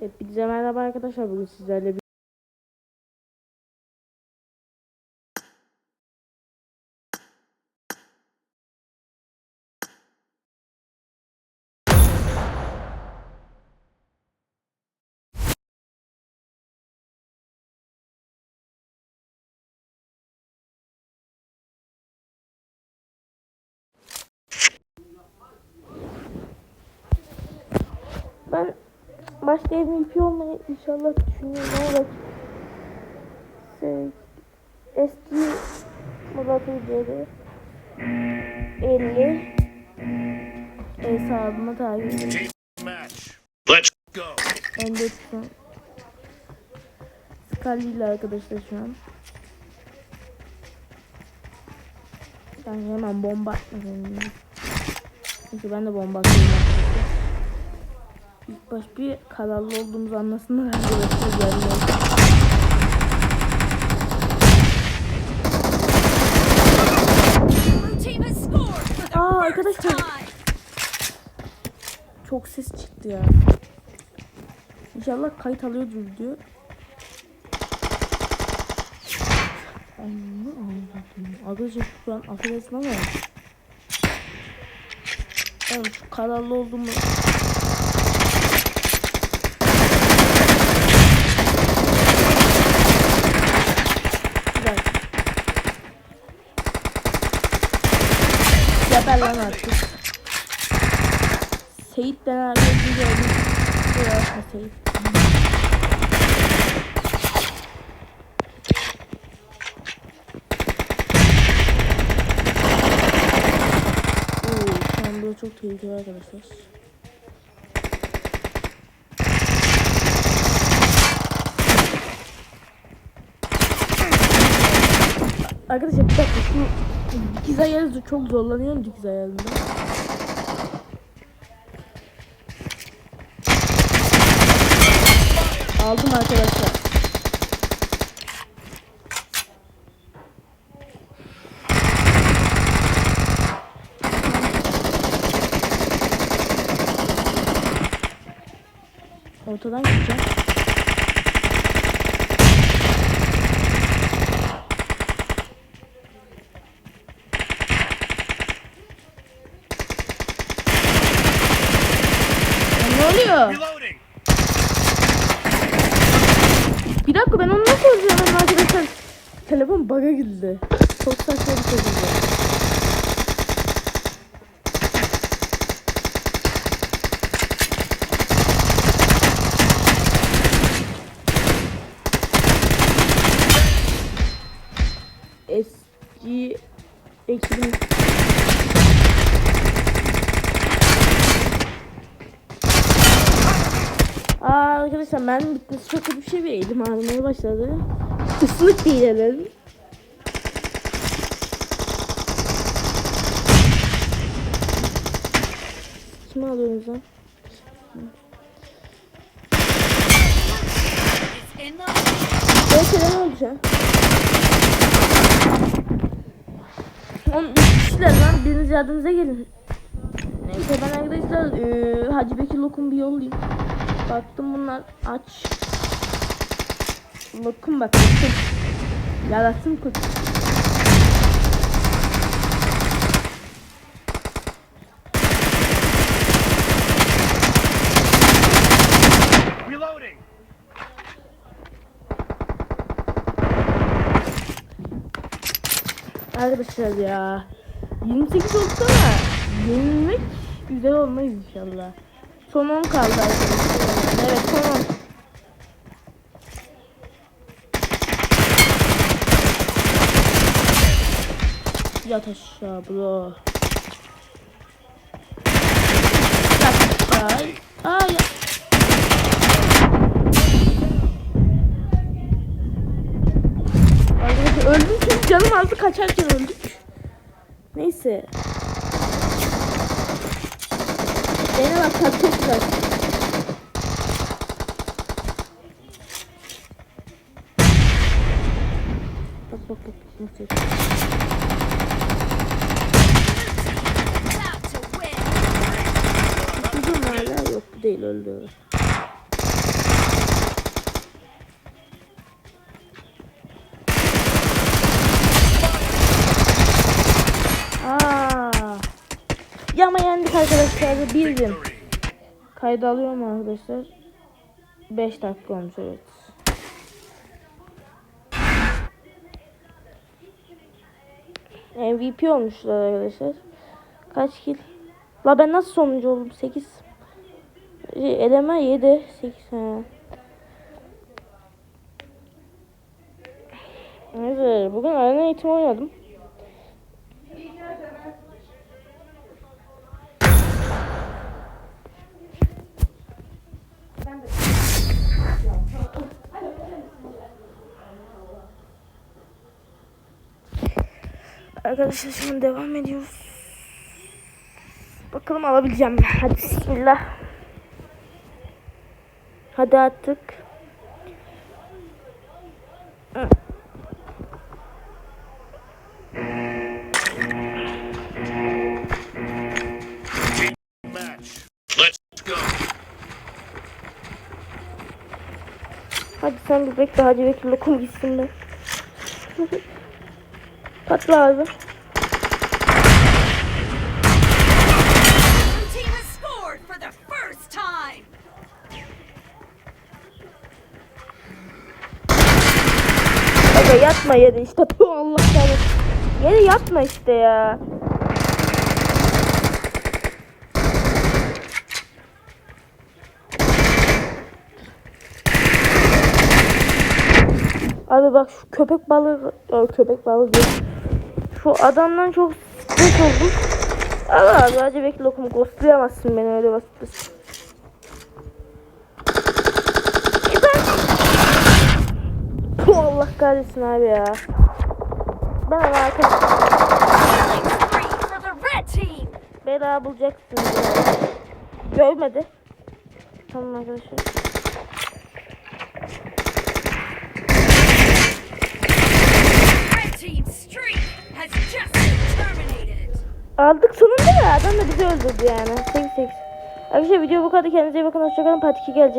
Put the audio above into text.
Hepinize merhaba arkadaşlar. Bugün sizlerle bir ben başka MVP olmayı inşallah düşünüyorum bak şey, eski Murat Hoca'yı 50 hesabıma takip match. Let's go. Ben de tutun. Scully ile arkadaşlar şu an. Ben hemen bomba atmadım. Çünkü ben de bomba atıyorum. İlk baş bir kararlı olduğumuzu anlasınlar arkadaşlar gelmeyi. Blue team has scored for the Aa arkadaşlar çok ses çıktı ya. İnşallah kayıt alıyordur diyor. Anne anladım. Arkadaşlar şu an affedersin ama şu kararlı olduğumu Güzel. Geber lan artık. Seyit denen bir gördüm. Bırakma Seyit. Oo, çok tehlikeli arkadaşlar. Arkadaşlar bir dakika şu dikiz ayarı çok zorlanıyorum dikiz ayarında. Aldım arkadaşlar. Ortadan gideceğim. Ya Ne oluyor? Reloading. Bir dakika ben arkadaşlar? Telefon bug'a girdi. Çok saçma bir şey oldu. Eski ekibim Arkadaşlar ben bitmesi çok kötü bir şey bir elim ağrımaya başladı. Islık diyelim. Kimi alıyorsunuz lan? De ne olacak? Oğlum kişiler lan biriniz yardımıza gelin. Neyse ben arkadaşlar eee Hacı Bekir Lokum bir yollayayım. Baktım bunlar aç. Lokum bak lokum. Yarasın kut. Reloading. Arkadaşlar ya. 28 oldu ama yenilmek güzel olmaz inşallah. 10 kaldı arkadaşlar. Evet 10. Yat aşağı bro. Yat aşağı. Aa ya. Arkadaşlar öldüm çünkü canım azdı kaçarken öldük. Neyse. Bak tadı çok güzel. Bak bak bak nasıl hala yok değil öldü. Yendik arkadaşlar. Bir gün. Victory. Kayda alıyorum arkadaşlar. 5 dakika olmuş evet. MVP olmuşlar arkadaşlar. Kaç kill? La ben nasıl sonuncu oldum? 8. Eleme 7. 8. Ha. Evet, bugün arena eğitimi oynadım. Arkadaşlar şimdi devam ediyoruz. Bakalım alabileceğim mi? Hadi bismillah. Hadi attık. Hadi sen bir bekle hadi bekle lokum gitsin be. First time. Aga yatma yere işte. Allah kahretsin. Yere yatma işte ya. Abi bak şu köpek balığı, köpek balığı değil. Şu adamdan çok stres oldum. Allah abi hadi bekle lokumu ghostlayamazsın beni öyle basit. Allah kahretsin abi ya. Ben ama team. bela bulacaksınız ya. Görmedi. Tamam arkadaşlar. Aldık sonunda ya. Adam da bizi öldürdü yani. 8 8. Arkadaşlar video bu kadar. Kendinize iyi bakın. Hoşçakalın. Part 2 gelecek.